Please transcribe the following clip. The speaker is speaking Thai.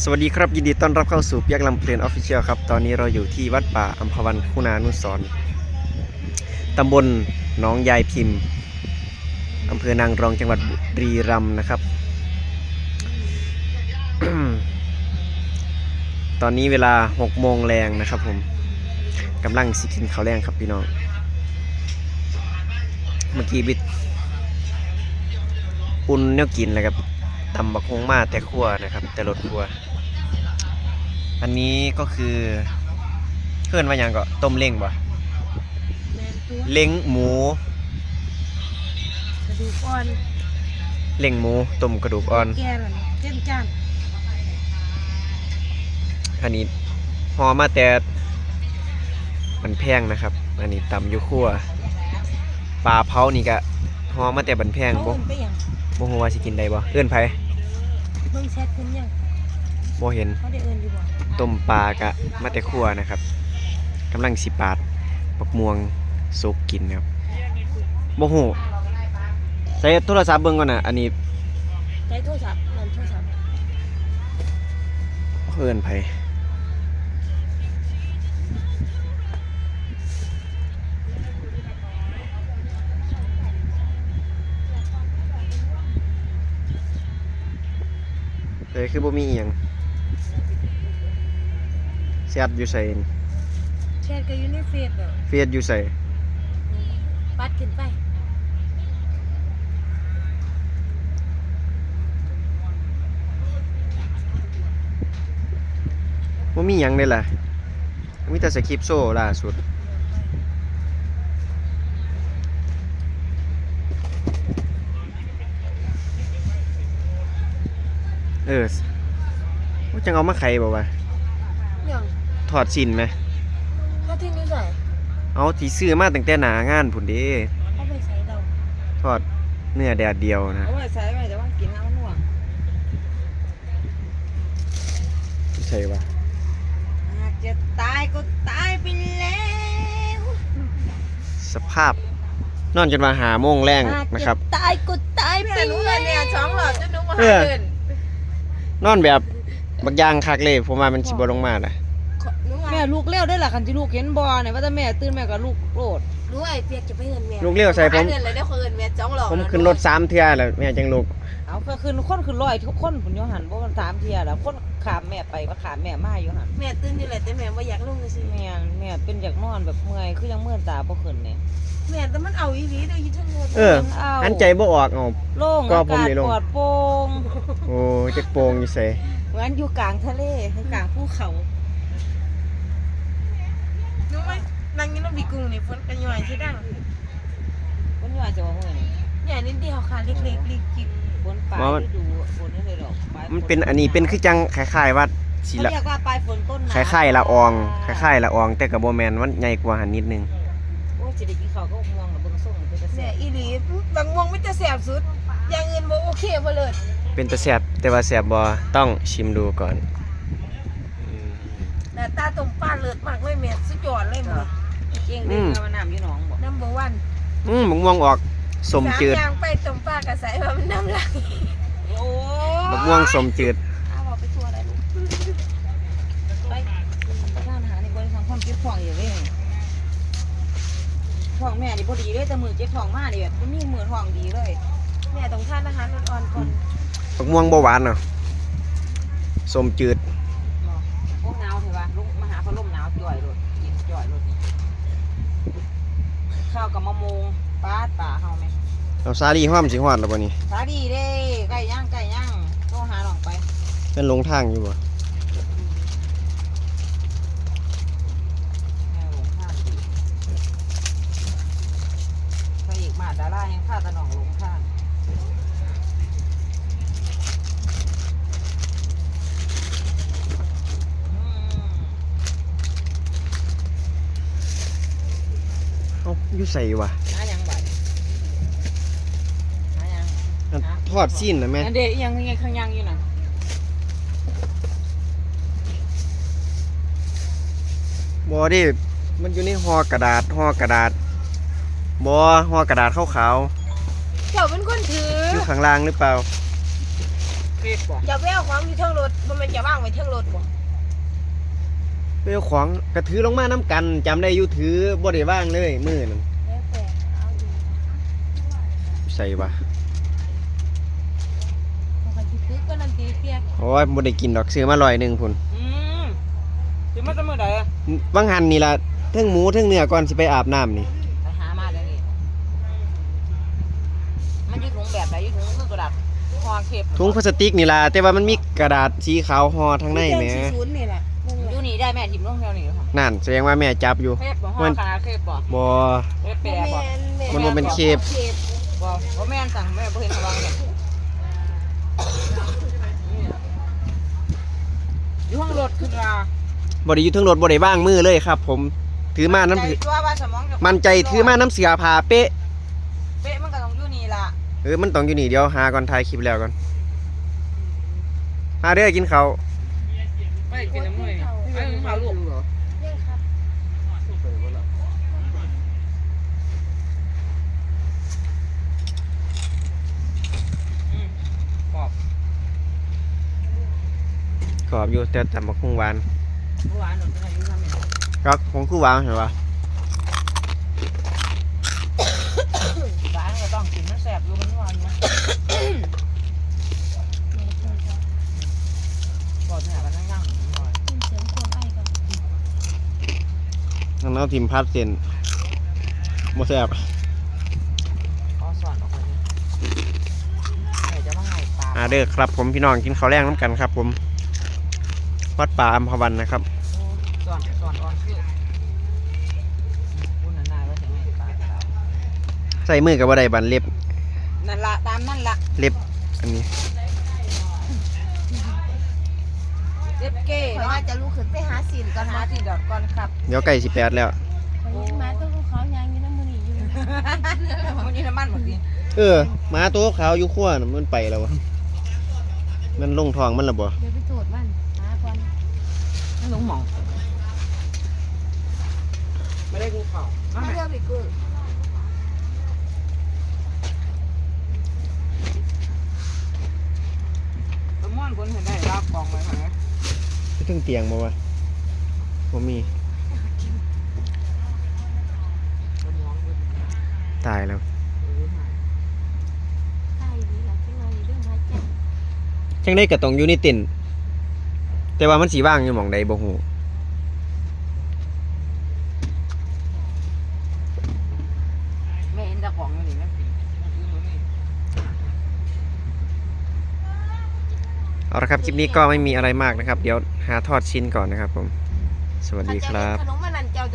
สวัสดีครับ ยินดีต้อนรับเข้าสู่เปียกลำเพลินออฟฟิเชียลครับ ตอนนี้เราอยู่ที่วัดป่าอัมพวันคุณานุสรตำบลหนองยายพิมพ์อำเภอนางรองจังหวัดบุรีรัมย์นะครับ ตอนนี้เวลา6โมงแรงนะครับผมกำลังสิกินข้าวแรงครับพี่น้อง เมื่อกี้บิด อุ่นแนวกินเลยครับ ตำบักฮงมาแต่ครัวนะครับ แต่รถครัวอันนี้ก็คือเพื่อนว่าหยังก็ต้มเล้งบ่แมนตัวเล้งหมูกระดูกอ่อนเล้งหมูต้มกระดูกอ่อนแก่แล้วนี่เต็มจานอันนี้ห่อมาแต่มันแพงนะครับ อันนี้ตำอยู่ครัวปลาเผานี่ก็ห่อมาแต่บันแพงเขาบ่เอิ้นไปหยัง บ่ฮู้ว่าสิกินได้บ่เอื้อนไผเบิ่งแชทเพิ่นยังบ่เห็นเขาได้เอิ้นอยู่บ่ต้มปลากะมาแต่ครัวนะครับกำลังสิปาดบักม่วงสุกกินครับบ่ฮู้ใส่โทรศัพท์เบิ่งก่อนน่ะอันนี้ใช้โทรศัพท์นั่นโทรศัพท์เอิ้นไผ เลยคือบ่มีอีหยังแชทอยู่ใส่แชทก็อยู่ในเฟซเด้อเฟซอยู่ใส่นี่ปัดขึ้นไปบ่มีหยังเลยล่ะมีแต่สคริปต์โซ่ล่าสุด เออว่าจังเอามาไขบ่วะเนี่ยงถอดสินไหมถ้าที่นี่ใส่เอาที่ซื้อมาตั้งแต่หนางานพุ่นเด้เอาไปใส่เราทอดเนื้อแดดเดียวนะเอาไว้ใส่ไว้แต่ว่ากินน้ำนัวใช่ปะหากจะตายก็ตายไปแล้ว สภาพ นอนจนมาหาโมงแรงนะครับ ตายก็ตายไปแม่รู้เลยเนี่ยสองหลอดจะนึกว่าเอหาอเงิน นอนแบบบักอยางคักเลยผมว่ามันสิบ่ลงมาน่ะ แม่ลูกเลี้ยวได้ล่ะคันที่ลูกเห็นบ่เนี่ยว่าแต่แม่ตื่นแม่ก็ลูกโลด รู้ไอ้เปียกจะไปเอิ้นแม่ลูกเลี้ยวใส่ผหามเงินเลยได้คนอื่นแม่สองหลอดผมขึ้นรถสามเทื่อแล้วแม่จังลูกเอาก็คือคนคือร้อยทุกคนผุนโยหันบ่มันถามเที่ยแล้วคนขามแม่ไปก็ขามแม่มาอยู่หันแม่ตื่นอยู่แหละแต่แม่บ่อยากลงซื่อแม่แม่เป็นอยากนอนแบบเมื่อยคือยังเมื่อยตาบ่ขึ้นเนี่ยๆแม่แต่มันเอาอีหลีเด้ออยู่ทั้งรถเออหันใจบ่ออกเอาโล่งก็อาผมกาศนี่ลงปลอดโปร่งโอ้จักโปงอยู่ใส่เหมือนอยู่กลางทะเลกลางภูเขารู้ไหม นั่งอยู่ในบีกุ้งนี่ฝนก็ย่อยสิดังคนอยู่อาจจะว่าเมื่อยนี่ใหญ่นิดเดียวค่ะเล็กๆลิกจิบฝนปลายฤดูฝนนี่เลยดอกปลายฝมันเป็นอันนี้เป็นคือจังคล้ายๆว่าสิเขาละเรียกว่าปลายฝนต้นหนาวคล้ายๆละอองคล้ายๆละออง แต่ก็บ่แม่นมันใหญ่กว่าหันนิดนึงโอ้ยสิได้กินข้าวก็ม่วงกับเบิ่งส่งเป็นตาแม่แซ่บอีหลีบางวงไม่จะแสบสุด อย่างอื่นบ่โอเคบ่เลยเป็นตาแซ่บแต่ว่าแซ่บบ่ต้องชิมดูก่อน หน้าตาตรงป้าเลิศมากเลยแม่สุดยอดเลยแม่ เก่งเด้เอาน้ำอยู่หนองบ่นัมเบอร์วันอืมบักม่วงออกสมจืดสามอย่างไปตรงป้ากระใสว่ามันน้ำลายโอ้บักม่วงสมจืดอ้าวเอาไปทัวร์อะไรลูกไปร้านอาหารนี่บริษัทความเก็บของอยู่เลยของแม่นี่พอดีเลยแต่มือเจ็บของมานี่แบบมันมีมือท้องดีเลยแม่ต้องทานอาหารอ่อนๆก่อนบักม่วงบ่หวานเนาะสมจืดพว กหนาวเถอะวะลุกมาหาพัดลมหนาวจ่อยรถยินจ่อยรถนี่ข้าวกับมะม่วงปลาดป่าเฮาไหมเอาซาลีห้อมสิฮอดแล้วบ่นี่สาดีเด้ไก่ย่างไก่ย่างโทรหาหลองไป เป็นหลงทางอยู่บ่ แม่หลงข้างดีพระเอกมาดาราแห่งข้าตะหนองหลงข้าง อืม เอ้าอยู่ใส่วะหายังบัดหายังอันทอดสิ้นนะแม่อันเด็กยังยังข้างยังอยู่น่ะบ่ดิมันอยู่ในห่อกระดาษห่อกระดาษบ่ห่อกระดาษขาวเจ้าเป็นคนถือๆอยู่ข้างล่างหรือเปล่า เรียกบ่อย่าแววของอยู่เทิงรถบ่แมันจะว่างไว้เทิงรถบ่ เปลวของกระถือลงมาน้ำกันจำได้อยู่ถือบ่ได้ว่างเลยมือนั่นแล้วแต่เอาอยู่ใส่วะมันก็สิตึกก็นั่นตีเปียกโอ้ยบ่ได้กินดอกซื้อมาลอยหนึ่งพุ่นอืมสิมาจะมื้อใดอะบางหันนี่ล่ะเทั้งหมูเทั้งเนื้อก่อนสิไปอาบน้ำนี่ไปหามาเดี๋ยวนี้มันอยู่ถุงแบบไหนอยู่ถุงคือกระดาษห่อเข็บถุงพลาสติกนี่ล่ะแต่ว่ามันมีกระดาษสีขาวห่อทางในแหมศูนย์นี่แหละ ยู่วนี่ได้แม่ทิมลงแถวนี้ค่ะนั่นแสดงว่าแม่จับอยู่เข็บบ่ห่มัอนขนาดเข็บบ่บ่เข็บแปรบ่บ่แม่นแม่มันบ่เป็นเคปเคป บ่บ่แม่นสั่งแม่บ่เห็นระวังเนี่ยอยู่ห้องรถขึ้นมาบ่ได้อยู่เทั้งรถบ่ได้ว่างมือเลยครับ ผมถือมาน้ำใจตัวว่าสมองจะมันใจถือมาน้ำเสือผ้าเป๊ะเป๊ะมันก็ต้องอยู่นี่ล่ะเออมันต้องอยู่นี่เดี๋ยวหาก่อนถ่ายคลิปแล้วก่อนมาเด้อกินข้าว ไม่กินน้ำมัน ไม่กินข้าวลูกเหรอยังครับขอบกรอบอยู่แต่แต่บักคงหวานเมื่อวานหนูจะอายุทำยังไงก็คงคือหวานเห็นปะร้านก็ต้องกินมันแสบอยู่มันหวานนะก่อนหน้ากันนั่งนั่งหน่อย คุณเสริมความไอ้กับ นั่นเอาทิมพัดเส้นบ่แซ่บเอาสอนออกไปนี่ไหนจะมาไงปลาอ่าเด้อครับ ผมพี่น้องกินข้าวแรงน้ำกันครับ ผม วัดป่าอัมพวันนะครับสอนสอนอ่อนคือพูดนานๆว่าจะไงปลาใส่มือกับบ่ได้บันเล็บนั่นละตามนั่นละเล็บ อันนี้ เจ็บเก้ข่อยเนาะว่าจะลุกขึ้นไปหาสินก่อนหานะที่ดอดก่อนครับเดี๋ยวใกล้สิแปดแล้วข่อยยังมาต้องเขายางอยู่น้ำมือนี่อยู่มันนี่น้ำมันหมดดิเออหมาตัวขาวอยู่ขั้วน่ะมันไปแล้ววะมันลงทองมันและบ่เดี๋ยวไปโทษมันหาก่อนไม่ลงหมองไม่ได้กูเข่ามาเรื่องไปกูสมอนคนเห็นได้รับกองไว้ไหม ที่ถึงเตียงบ่วะบ่มีสมองตายแล้วใช่ดีหลังจังเลยเรื่องหายใจจังได้กระตองอยู่ในเต็นท์แต่ว่ามันสีว่างอยู่หม่องใดบ่ฮู้ ไม่เห็นตะของอยู่นี่แม่ปิ่น เอาละครับ คลิปนี้ก็ไม่มีอะไรมากนะครับ เดี๋ยวหาทอดชิ้นก่อนนะครับผม สวัสดีครับ ขนมมันนั่นเจ้า